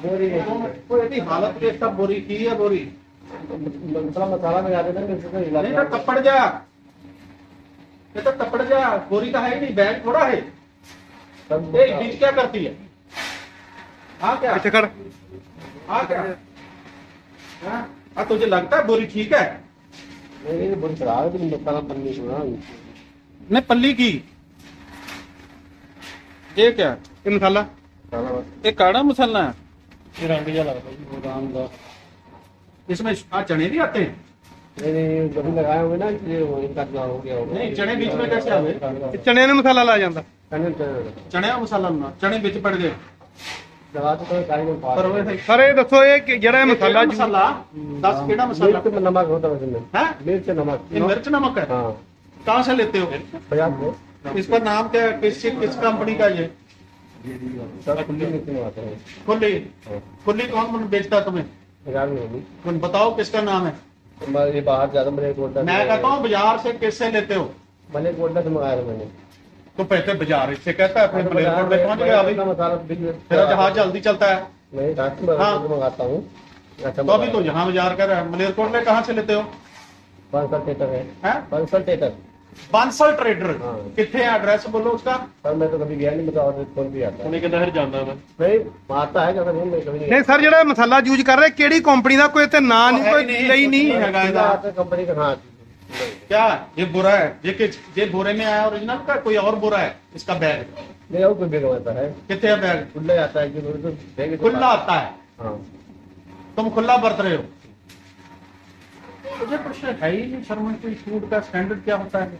ਉਹ ਇਹਦੀ ਹਾਲਤ ਦੇਖ ਤਾਂ ਬੁਰੀ ਕੀ ਹੈ ਬੁਰੀ ਮਸਲਾ ਮਸਾਲਾ में आते थे मेरे से ਨਹੀਂ ਤਾਂ इलाज ਤੱਪੜ ਜਾ ਇਹ ਤਾਂ ਤੱਪੜ ਜਾ ਬੋਰੀ ਤਾਂ ਹੈ ही नहीं बैग थोड़ा है सब ये बीच क्या करती है हाँ क्या ਪਿੱਛੇ ਖੜ हाँ क्या हाँ हाँ, तुझे लगता है बोरी ठीक है नहीं ये बहुत खराब है लेकिन मसाला बनने को ना नहीं पल्ली की ये क्या ਇਹ ਮਸਾਲਾ मसाला बस ये काढ़ा मसाला है ये रंग जा लगता है गोदाम का इसमें आ चने भी आते हैं नहीं नहीं कभी लगाए होंगे ना ये वो इनका ना हो गया होगा नहीं, चने बीच में कैसे आ गए? ਇਹ ਚਣਿਆਂ ਨੂੰ ਮਸਾਲਾ ਲਾ ਜਾਂਦਾ चने चने चने का मसाला ना चने बिच पड़ गए दवा तो कोई काई में पा पर वे थे ਸਰ ਇਹ ਦੱਸੋ ਇਹ ਕਿ ਜਿਹੜਾ ਇਹ ਮਸਾਲਾ केड़ा मसाला दस केड़ा मसाला मिर्च में नमक होता है उसमें है मिर्च नमक ये मिर्च नमक है हाँ कहाँ से लेते हो बाजार में इसका नाम क्या है किस किस कंपनी का ये सब खुली आते हैं? खुली। कौन बेचता तुम्हें? तुम बताओ किसका नाम है? ये बाहर ज़्यादा मैं कहता हूँ बाज़ार से किससे लेते हो? मले कोटा से मंगाया था मैंने। तो पहले बाज़ार इससे कहता है फिर मलेरकोट में पहुँच गया। अभी तेरा जहाज़ जल्दी चलता है। मैं में हाँ। मंगाता हूँ। अच्छा तो अभी तो यहाँ बाज़ार कर रहा है। मलेरकोट में कहाँ से लेते हो? बंसल टेटर है। हैं? बंसल टेटर बांसल ट्रेडर हाँ। कितने एड्रेस बोलो उसका पर मैं तो कभी गया नहीं मुझे और फोन भी आता है किधर फिर जाना मैं नहीं आता है ज्यादा नहीं मैं कभी नहीं ਨਹੀਂ ਸਰ ਜਿਹੜਾ ਮਸਾਲਾ ਯੂਜ਼ ਕਰ ਰਹੇ ਕਿਹੜੀ ਕੰਪਨੀ ਦਾ ਕੋਈ ਤੇ ਨਾਂ ਨਹੀਂ ਹੈ ਕੋਈ ਨਹੀਂ, ਲਈ ਨਹੀਂ ਨਹੀਂ ਹੈਗਾ ਇਹਦਾ। आता कंपनी का हाँ क्या ये बुरा है ये किस ये बोरे में आया ओरिजिनल का कोई और बुरा है इसका बैग नहीं और कोई भी आता है कितने है बैग खुला आता है कि मेरे को देंगे तो खुला आता है हाँ तुम खुला बरत रहे हो मुझे प्रश्न है ही नहीं शर्मा कि फ़ूड का स्टैंडर्ड क्या होता है?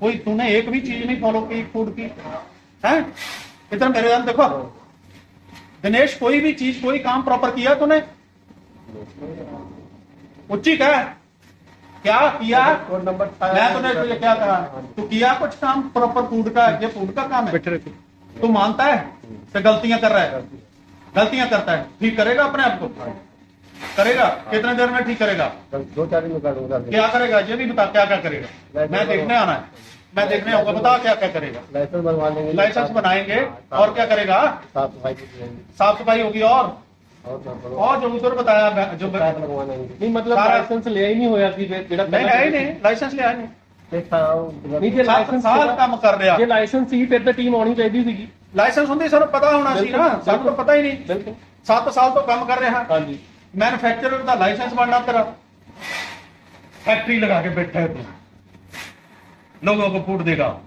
कोई तूने एक भी चीज़ नहीं फॉलो की फ़ूड की? है? इतना मेरे जान देखो। दिनेश कोई भी चीज़ कोई काम प्रॉपर किया तूने? उच्ची क्या क्या? किया नंबर मैं तूने तुझे क्या कहा? तू किया कुछ काम प्रॉपर फ़ूड का? ये फ़ूड का काम है। तू मानता है? तो गलतियाँ कर रहा है। गलतियाँ करता है। ठीक करेगा अपने आप को? करेगा कितने देर में ठीक करेगा दो चार दिन में कर दूंगा क्या करेगा ये भी बता क्या क्या करेगा मैं देखने आना है मैं देखने आऊंगा बता क्या क्या करेगा लाइसेंस बनवा लेंगे लाइसेंस बनाएंगे और क्या करेगा साफ सफाई की करेंगे साफ सफाई होगी और और क्या करो? और जो उधर बताया मैं- जो पैक लगवाना है ਨਹੀਂ ਮਤਲਬ ਸਾਰਾ- ਲਾਇਸੈਂਸ ਲਿਆ ਹੀ ਨਹੀਂ ਹੋਇਆ ਸੀ ਫਿਰ ਜਿਹੜਾ नहीं है ही नहीं लाइसेंस लिया नहीं नहीं था वो- ਨਹੀਂ ਜੇ सत्त ਲਾਇਸੈਂਸ साल काम कर रहा ਜੇ ਲਾਇਸੈਂਸ ਸੀ ਫਿਰ ਤਾਂ ਟੀਮ ਆਉਣੀ ਚਾਹੀਦੀ ਸੀਗੀ ਲਾਇਸੈਂਸ ਹੁੰਦੀ ਸਾਨੂੰ ਪਤਾ ਹੋਣਾ ਸੀ ਨਾ ਬਿਲਕੁਲ, ਸਾਨੂੰ ਤਾਂ ਪਤਾ ਹੀ ਨਹੀਂ ਬਿਲਕੁਲ 7 ਸਾਲ ਤੋਂ ਕੰਮ ਕਰ ਰਿਹਾ ਹਾਂਜੀ ਮੈਨੂਫੈਕਚਰਰ ਦਾ ਲਾਇਸੈਂਸ ਬਣਨਾ ਤੇਰਾ। ਫੈਕਟਰੀ ਲਗਾ ਕੇ ਬੈਠਾ ਹੈ ਤੂੰ। ਲੋਗੋ ਕੋ ਫੂਟ ਦੇਗਾ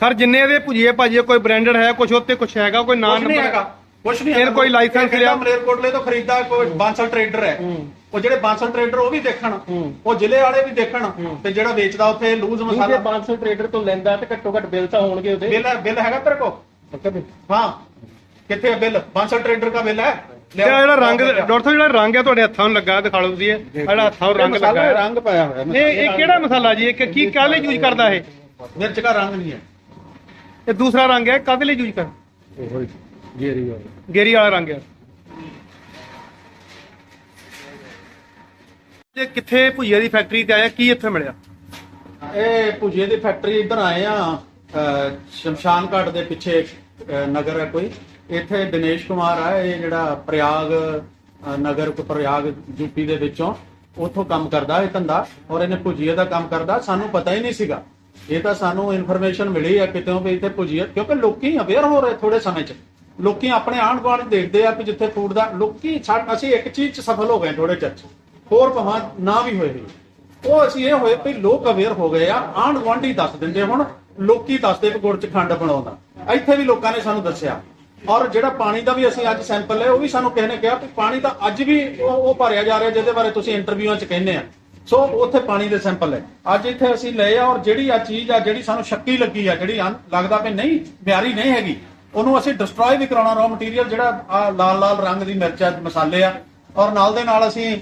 ਸਰ ਜਿੰਨੇ ਇਹਦੇ ਭੁਜੀਏ ਭਾਜੀਏ ਕੋਈ ਬ੍ਰਾਂਡਡ ਹੈ ਕੁਝ ਉੱਤੇ ਕੁਝ ਹੈਗਾ ਕੋਈ ਨਾਂ ਨਹੀਂ ਹੈਗਾ ਕੁਛ ਨਹੀਂ ਫਿਰ ਹੈਗਾ। ਕੋਈ license ਇਹ ਕਹਿੰਦਾ ਲਿਆ। ਮਲੇਰਕੋਟਲੇ ਤੋਂ ਖਰੀਦਦਾ ਕੋਈ ਬਾਂਸਲ ਟ੍ਰੇਡਰ ਹੈ। ਉਹ ਜਿਹੜੇ ਬਾਂਸਲ ਟ੍ਰੇਡਰ ਉਹ ਵੀ ਦੇਖਣ। ਉਹ ਜ਼ਿਲ੍ਹੇ ਵਾਲੇ ਵੀ ਦੇਖਣ ਤੇ ਜਿਹੜਾ ਵੇਚਦਾ ਉੱਥੇ ਲੂਜ਼ ਜੇ ਮਸਾਲਾ 500 ਟ੍ਰੇਡਰ ਤੋਂ ਲੈਂਦਾ ਤੇ ਘੱਟੋ ਘੱਟ ਬਿੱਲ ਤਾਂ ਹੋਣਗੇ ਉਹਦੇ। ਬਿੱਲ ਬਿੱਲ ਹੈਗਾ ਤੇਰੇ ਕੋਲ? ਪੱਕਾ ਬਿੱਲ। ਹਾਂ। ਕਿੱਥੇ ਹੈ ਬਿੱਲ? ਬਾਂਸਲ ਟਰੇਡਰ ਦਾ ਬਿੱਲ ਹੈ? ਤੇ ਆਹ ਜਿਹੜਾ ਰੰਗ ਡਾਕਟਰ ਸਾਹਿਬ ਜਿਹੜਾ ਰੰਗ ਹੈ ਤੁਹਾਡੇ ਹੱਥਾਂ ਨੂੰ ਲੱਗਾ ਦਿਖਾ ਲਓ ਤੁਸੀਂ ਇਹ। ਜਿਹੜਾ ਹੱਥਾਂ ਨੂੰ ਰੰਗ ਲੱਗਾ। ਹੈ। ਰੰਗ ਪਾਇਆ ਹੋਇਆ ਇਹ ਇਹ ਕਿਹੜਾ ਮਸਾਲਾ ਜੀ? ਇਹ ਕੀ ਕਾਹਦੇ ਯੂਜ਼ ਕਰਦਾ ਇਹ? ਮਿਰਚ ਦਾ ਰੰਗ ਨਹੀਂ ਹੈ। ਇਹ ਦੂਸਰਾ ਰੰਗ ਹੈ ਕਾਹਦੇ ਲਈ ਯੂਜ਼ ਕਰ ਉਹ ਗੇਰੀ ਵਾਲਾ। ਗੇਰੀ ਵਾਲਾ ਰੰਗ ਹੈ। ਜੇ ਕਿੱਥੇ ਭੁਈਏ ਦੀ ਫੈਕਟਰੀ ਤੇ ਆਇਆ? ਕੀ ਇੱਥੇ ਮਿਲਿਆ? ਇਹ ਭੁਜੀਏ ਦੀ ਫੈਕਟਰੀ ਇੱਧਰ ਆਏ ਆ ਸ਼ਮਸ਼ਾਨ ਘਾਟ ਦੇ ਪਿੱਛੇ ਨਗਰ ਹੈ ਕੋਈ। ਇੱਥੇ ਦਿਨੇਸ਼ ਕੁਮਾਰ ਆ, ਇਹ ਜਿਹੜਾ ਪ੍ਰਯਾਗ ਨਗਰ ਕੋ ਪ੍ਰਯਾਗ ਯੂਪੀ ਦੇ ਵਿੱਚੋਂ ਉੱਥੋਂ ਕੰਮ ਕਰਦਾ ਇਹ ਧੰਦਾ ਔਰ ਇਹਨੇ ਭੁਜੀਏ ਦਾ ਕੰਮ ਕਰਦਾ, ਸਾਨੂੰ ਪਤਾ ਹੀ ਨਹੀਂ ਸੀਗਾ। ਇਹ ਤਾਂ ਸਾਨੂੰ ਇਨਫੋਰਮੇਸ਼ਨ ਮਿਲੀ ਆ ਕਿਤੇੋਂ ਵੀ ਇੱਥੇ ਭੁਜੀਏ ਕਿਉਂਕਿ ਲੋਕੀ ਅਵੇਅਰ ਹੋ ਰਹੇ ਥੋੜੇ ਸਮੇਂ 'ਚ। ਲੋਕੀ ਆਪਣੇ ਆਂਢ ਗੁਆਂਢ ਦੇਖਦੇ ਆ ਕਿ ਜਿੱਥੇ ਫੂਡ ਦਾ, ਲੋਕੀ ਛੱਡ, ਅਸੀਂ ਇੱਕ ਚੀਜ਼ 'ਚ ਸਫਲ ਹੋ ਗਏ ਥੋੜੇ ਚਿਰ 'ਚ। ਹੋਰ ਭਾਵੇਂ ਨਾ ਵੀ ਹੋਏ। ਵੀ ਉਹ ਅਸੀਂ ਇਹ ਹੋਏ ਵੀ ਲੋਕ ਅਵੇਅਰ ਹੋ ਗਏ ਆ, ਆਂਢ ਗੁਆਂਢੀ ਦੱਸ ਦਿੰਦੇ ਹੁਣ, ਲੋਕੀ ਦੱਸਦੇ ਵੀ ਗੁੜ ਚ ਖੰਡ ਬਣਾਉਂਦਾ। ਇੱਥੇ ਵੀ ਲੋਕਾਂ ਨੇ ਸਾਨੂੰ ਦੱਸਿਆ। ਔਰ ਜਿਹੜਾ ਪਾਣੀ ਦਾ ਵੀ ਅਸੀਂ ਅੱਜ ਸੈਂਪਲ ਲਏ, ਉਹ ਵੀ ਸਾਨੂੰ ਕਿਸੇ ਨੇ ਕਿਹਾ ਕਿ ਪਾਣੀ ਤਾਂ ਅੱਜ ਵੀ ਉਹ ਭਰਿਆ ਜਾ ਰਿਹਾ, ਜਿਹਦੇ ਬਾਰੇ ਤੁਸੀਂ ਇੰਟਰਵਿਊਆਂ 'ਚ ਕਹਿੰਦੇ ਆ। ਸੋ ਉੱਥੇ ਪਾਣੀ ਦੇ ਸੈਂਪਲ ਹੈ ਅੱਜ ਇੱਥੇ ਅਸੀਂ ਲਏ ਆ ਔਰ ਜਿਹੜੀ ਆ ਚੀਜ਼ ਆ, ਜਿਹੜੀ ਸਾਨੂੰ ਸ਼ੱਕੀ ਲੱਗੀ ਆ, ਜਿਹੜੀ ਲੱਗਦਾ ਵੀ ਨਹੀਂ, ਮਿਆਰੀ ਨਹੀਂ ਹੈਗੀ, ਉਹਨੂੰ ਅਸੀਂ ਡਿਸਟਰੋਏ ਵੀ ਕਰਾਉਣਾ ਰॉ ਮਟੀਰੀਅਲ ਜਿਹੜਾ ਆ ਲਾਲ ਲਾਲ ਰੰਗ ਦੀ ਮਿਰਚਾਂ ਮਸਾਲੇ ਆ, ਔਰ ਨਾਲ ਦੇ ਨਾਲ ਅਸੀਂ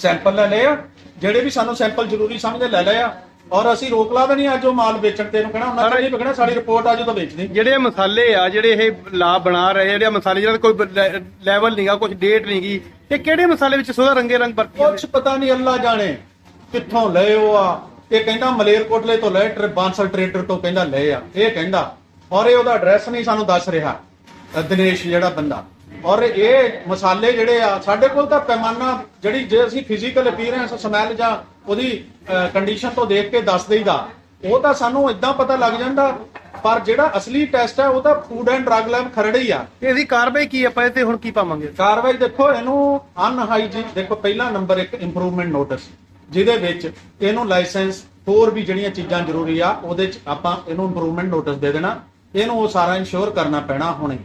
ਸੈਂਪਲ ਲੈ ਲਏ ਆ। ਜਿਹੜੇ ਵੀ ਸਾਨੂੰ ਸੈਂਪਲ ਜ਼ਰੂਰੀ ਸਮਝਦੇ, ਲੈ ਲਏ ਆ। ਔਰ ਅਸੀਂ ਰੋਕ ਲਾ ਦੇਣੀ ਅੱਜ ਉਹ ਮਾਲ ਵੇਚਣ ਤੇ ਨੂੰ ਕਹਿਣਾ ਉਹਨਾਂ ਤੇ ਨਹੀਂ ਵਿਕਣਾ ਸਾਡੀ ਰਿਪੋਰਟ ਆ ਜਦੋਂ ਵੇਚਣੀ। ਜਿਹੜੇ ਇਹ ਮਸਾਲੇ ਆ ਜਿਹੜੇ ਇਹ ਲਾ ਬਣਾ ਰਹੇ ਜਿਹੜੇ ਮਸਾਲੇ ਜਿਹੜਾ ਕੋਈ ਲੈਵਲ ਨਹੀਂਗਾ ਕੁਝ ਡੇਟ ਨਹੀਂਗੀ ਇਹ ਕਿਹੜੇ ਮਸਾਲੇ ਵਿੱਚ ਸੋਹਣਾ ਰੰਗੇ ਰੰਗ ਵਰਤੀ ਕੁਛ ਪਤਾ ਨਹੀਂ ਅੱਲਾ ਜਾਣੇ ਕਿੱਥੋਂ ਲਏ ਉਹ ਆ। ਇਹ ਕਹਿੰਦਾ ਮਲੇਰਕੋਟਲੇ ਤੋਂ ਲਏ ਟਰ ਬਾਂਸਲ ਟਰੇਡਰ ਤੋਂ ਕਹਿੰਦਾ ਲਏ ਆ। ਇਹ ਕਹਿੰਦਾ ਔਰ ਇਹ ਉਹਦਾ ਐਡਰੈਸ ਨਹੀਂ ਸਾਨੂੰ ਦੱਸ ਰਿਹਾ। ਦਿਨੇਸ਼ ਜਿਹੜਾ ਬੰਦਾ। ਔਰ ਇਹ ਮਸਾਲੇ ਜਿਹੜੇ ਆ ਸਾਡੇ ਕੋਲ ਤਾਂ ਪੈਮਾਨਾ ਜਿਹੜੀ ਜੇ ਅਸੀਂ ਫਿਜ਼ੀਕਲ ਅਪੀਅਰੈਂਸ ਸਮੈਲ ਜਾਂ ਉਹਦੀ ਕੰਡੀਸ਼ਨ ਤੋਂ ਦੇਖ ਕੇ ਦੱਸ ਦੇਈਦਾ ਉਹ ਤਾਂ ਸਾਨੂੰ ਇਦਾਂ ਪਤਾ ਲੱਗ ਜਾਂਦਾ ਪਰ ਜਿਹੜਾ ਅਸਲੀ ਟੈਸਟ ਹੈ ਉਹ ਤਾਂ ਫੂਡ ਐਂਡ ਡਰੱਗ ਲੈਬ ਖਰੜੇ ਹੀ ਆ। ਤੇ ਇਹਦੀ ਕਾਰਵਾਈ ਕੀ ਆਪਾਂ ਇਹ ਤੇ ਹੁਣ ਕੀ ਪਾਵਾਂਗੇ? ਕਾਰਵਾਈ ਦੇਖੋ ਇਹਨੂੰ ਅਨਹਾਈਜੀਨ ਦੇਖੋ ਪਹਿਲਾ ਨੰਬਰ ਇੱਕ ਇੰਪਰੂਵਮੈਂਟ ਨੋਟਿਸ ਜਿਹਦੇ ਵਿੱਚ ਇਹਨੂੰ ਲਾਇਸੈਂਸ ਹੋਰ ਵੀ ਜਿਹੜੀਆਂ ਚੀਜ਼ਾਂ ਜ਼ਰੂਰੀ ਆ ਉਹਦੇ ਚ ਆਪਾਂ ਇਹਨੂੰ ਇੰਪਰੂਵਮੈਂਟ ਨੋਟਿਸ ਦੇ ਦੇਣਾ ਇਹਨੂੰ ਉਹ ਸਾਰਾ ਇਨਸ਼ੋਰ ਕਰਨਾ ਪੈਣਾ ਹੁਣੇ।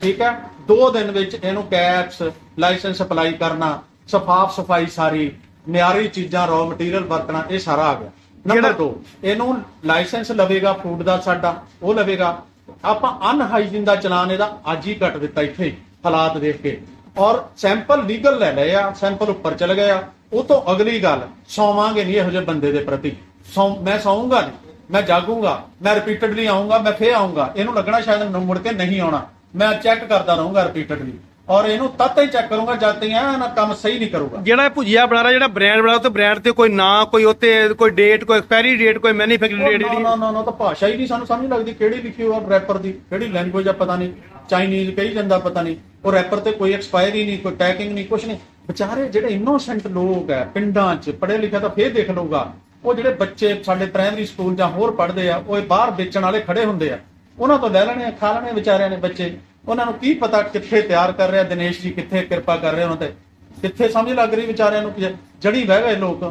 ਠੀਕ ਹੈ? ਦੋ ਦਿਨ ਵਿੱਚ ਇਹਨੂੰ ਕੈਪਸ ਲਾਇਸੈਂਸ ਅਪਲਾਈ ਕਰਨਾ ਸਫਾਫ ਸਫ਼ਾਈ ਸਾਰੀ ਮਿਆਰੀ ਚੀਜ਼ਾਂ ਰॉ ਮਟੀਰੀਅਲ ਵਰਤਣਾ ਇਹ ਸਾਰਾ ਆ ਗਿਆ। ਨੰਬਰ 2 ਇਹਨੂੰ ਲਾਇਸੈਂਸ ਲਵੇਗਾ ਫੂਡ ਦਾ ਸਾਡਾ ਉਹ ਲਵੇਗਾ। ਆਪਾਂ ਅਨਹਾਈਜੀਨ ਦਾ ਚਲਾਨ ਇਹਦਾ ਅੱਜ ਹੀ ਕੱਟ ਦਿੱਤਾ ਇੱਥੇ ਹਾਲਾਤ ਦੇਖ ਕੇ। ਔਰ ਸੈਂਪਲ ਲੀਗਲ ਲੈ ਲਏ ਆ ਸੈਂਪਲ ਉੱਪਰ ਚਲੇ ਗਏ ਆ। ਉਹ ਤੋਂ ਅਗਲੀ ਗੱਲ ਸੌਵਾਂਗੇ ਨਹੀਂ ਇਹੋ ਜਿਹੇ ਬੰਦੇ ਦੇ ਪ੍ਰਤੀ। ਸੌਂ ਮੈਂ ਸੌਂਗਾ ਨਹੀਂ ਮੈਂ ਜਾਗੂੰਗਾ ਮੈਂ ਰਿਪੀਟਡਲੀ ਆਉਂਗਾ ਮੈਂ ਫੇਰ ਆਉਂਗਾ ਇਹਨੂੰ ਲੱਗਣਾ ਸ਼ਾਇਦ ਮੁੜ ਕੇ ਨਹੀਂ ਆਉਣਾ। ਮੈਂ ਚੈੱਕ ਕਰਦਾ ਰਹੂੰਗਾ ਰਿਪੀਟਡਲੀ ਔਰ ਇਹਨੂੰ ਤਦ ਹੀ ਚੈੱਕ ਕਰੂੰਗਾ ਜਦ ਤੱਕ ਇਹ ਨਾ ਕੰਮ ਸਹੀ ਨਹੀਂ ਕਰੂਗਾ। ਜਿਹੜਾ ਇਹ ਭੁਜੀਆ ਬਣਾ ਰਿਹਾ ਜਿਹੜਾ ਬ੍ਰਾਂਡ ਬਣਾ ਉਹ ਤੇ ਬ੍ਰਾਂਡ ਤੇ ਕੋਈ ਨਾਂ ਕੋਈ ਉੱਤੇ ਕੋਈ ਡੇਟ ਕੋਈ ਐਕਸਪਾਇਰੀ ਡੇਟ ਕੋਈ ਮੈਨੂਫੈਕਚਰਿੰਗ ਡੇਟ ਜਿਹੜੀ ਨਾ ਨਾ ਨਾ ਤਾਂ ਭਾਸ਼ਾ ਹੀ ਨਹੀਂ ਸਾਨੂੰ ਸਮਝ ਲੱਗਦੀ ਕਿਹੜੀ ਲਿਖੀ ਹੋਈ ਆ ਰੈਪਰ ਦੀ ਕਿਹੜੀ ਲੈਂਗੁਏਜ ਆ ਪਤਾ ਨਹੀਂ ਚਾਈਨੀਜ਼ ਕਹੀ ਜਾਂਦਾ ਪਤਾ ਨਹੀਂ। ਉਹ ਰੈਪਰ ਤੇ ਕੋਈ ਐਕਸਪਾਇਰੀ ਨਹੀਂ ਕੋਈ ਟੈਗਿੰਗ ਨਹੀਂ ਕੁਝ ਨਹੀਂ। ਵਿਚਾਰੇ ਜਿਹੜੇ ਇਨੋਸੈਂਟ ਲੋਕ ਆ ਪਿੰਡਾਂ 'ਚ ਪੜ੍ਹੇ ਲਿਖਿਆ ਤਾਂ ਫੇਰ ਦੇਖ ਲਊਗਾ। ਉਹ ਜਿਹੜੇ ਬੱਚੇ ਸਾਡੇ ਪ੍ਰਾਇਮਰੀ ਸਕੂਲ ਜਾਂ ਹੋਰ ਪੜ੍ਹਦੇ ਆ ਉਹ ਬਾਹਰ ਵੇਚਣ ਵਾਲੇ ਖੜੇ ਹੁੰਦੇ ਆ। ਉਹਨਾਂ ਤੋਂ ਲੈ ਲੈਣੇ ਆ, ਖਾ ਲੈਣੇ ਵਿਚਾਰਿਆਂ ਨੇ ਬੱਚੇ। ਉਹਨਾਂ ਨੂੰ ਕੀ ਪਤਾ ਕਿੱਥੇ ਤਿਆਰ ਕਰ ਰਿਹਾ ਦਿਨੇਸ਼ ਜੀ ਕਿੱਥੇ ਕਿਰਪਾ ਕਰ ਰਹੇ ਉਹਨਾਂ ਤੇ। ਕਿੱਥੇ ਸਮਝ ਲੱਗ ਰਹੀ ਵਿਚਾਰਿਆਂ ਨੂੰ ਜੜੀ ਬਹਿ ਗਏ ਲੋਕ।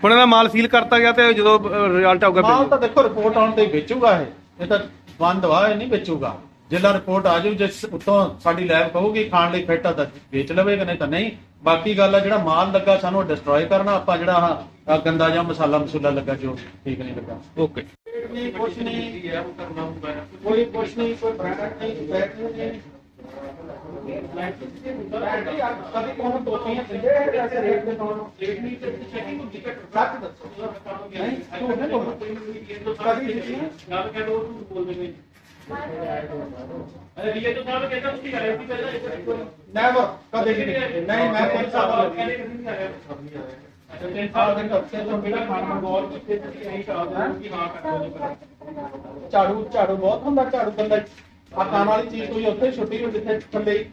ਹੁਣ ਇਹਦਾ ਮਾਲ ਸੀਲ ਕਰਤਾ ਗਿਆ ਤੇ ਜਦੋਂ ਰਿਜ਼ਲਟ ਆਊਗਾ ਮਾਲ ਤਾਂ ਦੇਖੋ ਰਿਪੋਰਟ ਆਉਣ ਤੇ ਵੇਚੂਗਾ ਇਹ। ਇਹ ਤਾਂ ਬੰਦ ਵਾ ਇਹ ਨਹੀਂ ਵੇਚੂਗਾ। ਜਿੱਦਾਂ ਰਿਪੋਰਟ ਆ ਜਾਊ ਜਿਸ ਉਤੋਂ ਸਾਡੀ ਲੈਬ ਕਹੂਗੀ ਖਾਣ ਲਈ ਫਿੱਟ ਆ ਤਾਂ ਵੇਚ ਲਵੇਗਾ ਨਹੀਂ ਤਾਂ ਨਹੀਂ। ਬਾਕੀ ਗੱਲ ਆ ਜਿਹੜਾ ਮਾਲ ਲੱਗਾ ਸਾਨੂੰ ਡਿਸਟਰੋਏ ਕਰਨਾ ਆਪਾਂ ਜਿਹੜਾ ਗੰਦਾ ਜਿਹਾ ਮਸਾਲਾ ਮਸੂਲਾ ਲੱਗਾ ਜੋ ਠੀਕ ਨਹੀਂ ਲੱਗਾ। ਓਕੇ ਨਹੀਂ ਕੁਛ ਨਹੀਂ ਕੋਈ ਕੁਛ ਨਹੀਂ ਕੋਈ ਬ੍ਰਾਂਡ ਨਹੀਂ ਬੈਟਰੀ ਨਹੀਂ ਕਦੀ ਕੋਣ ਟੋਪੀਆਂ ਖਰੀਦੇ ਐਸੇ ਰੇਟ ਦੇ ਤੋਂ ਰੇਟ ਨਹੀਂ ਤੇ ਚੈਕਿੰਗ ਨੂੰ ਟਿਕਟ ਸੱਚ ਦੱਸੋ ਨਹੀਂ ਤੂੰ ਨਹੀਂ ਬੋਲ ਕਦੀ ਕੀਤੀ ਹੈ? ਗੱਲ ਕਰ ਉਹ ਬੋਲਦੇ ਨੇ ਅਰੇ ਵੀਏ ਤੋਂ ਸਾਹਿਬ ਕਹਿੰਦਾ ਤੁਸੀਂ ਕਰੇ ਸੀ ਪਹਿਲਾਂ ਇੱਕ ਵਾਰੀ ਨੈਵਰ ਕਦੇ ਵੀ ਝਾੜੂ ਝਾੜੂ ਬਹੁਤ ਹੁੰਦਾ ਝਾੜੂ ਬੰਦਾ ਆ ਖਾਣ ਵਾਲੀ ਚੀਜ਼ ਕੋਈ ਉੱਥੇ ਛੁੱਟੀ ਨੂੰ ਜਿੱਥੇ ਥੱਲੇ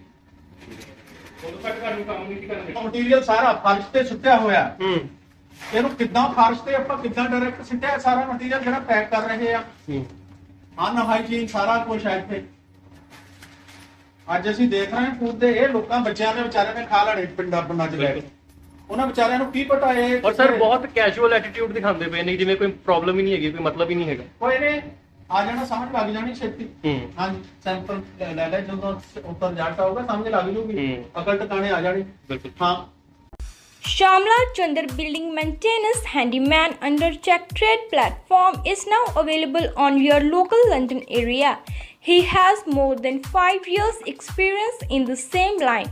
ਉਹ ਕੱਟ ਕਰਨ ਨੂੰ ਕੰਮ ਨਹੀਂ ਕਰਨਗੇ ਮਟੀਰੀਅਲ ਸਾਰਾ ਫਰਸ਼ ਤੇ ਸੁੱਟਿਆ ਹੋਇਆ। ਹੂੰ। ਇਹਨੂੰ ਕਿੱਦਾਂ ਫਰਸ਼ ਤੇ ਆਪਾਂ ਕਿੱਦਾਂ ਡਾਇਰੈਕਟ ਸਿੱਟਿਆ ਸਾਰਾ ਮਟੀਰੀਅਲ ਜਿਹੜਾ ਪੈਕ ਕਰ ਰਹੇ ਆ। ਹੂੰ। ਅਨਹਾਈਜੀਨ ਸਾਰਾ ਕੁਝ ਹੈ ਇੱਥੇ। ਅੱਜ ਅਸੀਂ ਦੇਖ ਰਹੇ ਹਾਂ ਫੂਡ ਦੇ ਇਹ ਲੋਕਾਂ ਬੱਚਿਆਂ ਨੇ ਵਿਚਾਰਿਆਂ ਨੇ ਖਾ ਲੈਣੇ ਪਿੰਡਾਂ ਪਿੰਡਾਂ 'ਚ ਲੈ ਕੇ। ਉਹਨਾਂ ਵਿਚਾਰਿਆਂ ਨੂੰ ਕੀ ਪਤਾ ਇਹ ਔਰ ਸਰ ਬਹੁਤ ਕੈਜੂਅਲ ਐਟੀਟਿਊਡ ਦਿਖਾਉਂਦੇ ਪਏ ਨੇ ਜਿਵੇਂ ਕੋਈ ਪ੍ਰੋਬਲਮ ਹੀ ਨਹੀਂ ਹੈਗੀ ਕੋਈ ਮਤਲਬ ਹੀ ਨਹੀਂ ਹੈਗਾ ਕੋਈ ਨੇ ਆ ਜਾਣਾ ਸਮਝ ਲੱਗ ਜਾਣੀ ਛੇਤੀ ਹੂੰ ਹਾਂਜੀ ਸੈਂਪਲ ਲੈ ਲੈ ਜਦੋਂ ਉੱਪਰ ਰਿਜ਼ਲਟ ਆਊਗਾ ਸਮਝ ਲੱਗ ਜੂਗੀ। ਅਕਲ ਟਿਕਾਣੇ ਆ ਜਾਣੀ ਬਿਲਕੁਲ ਹਾਂ Shamla Chandar Building Maintenance Handyman under Check Trade platform is now available on your local London area. He has more than 5 years experience in the same line.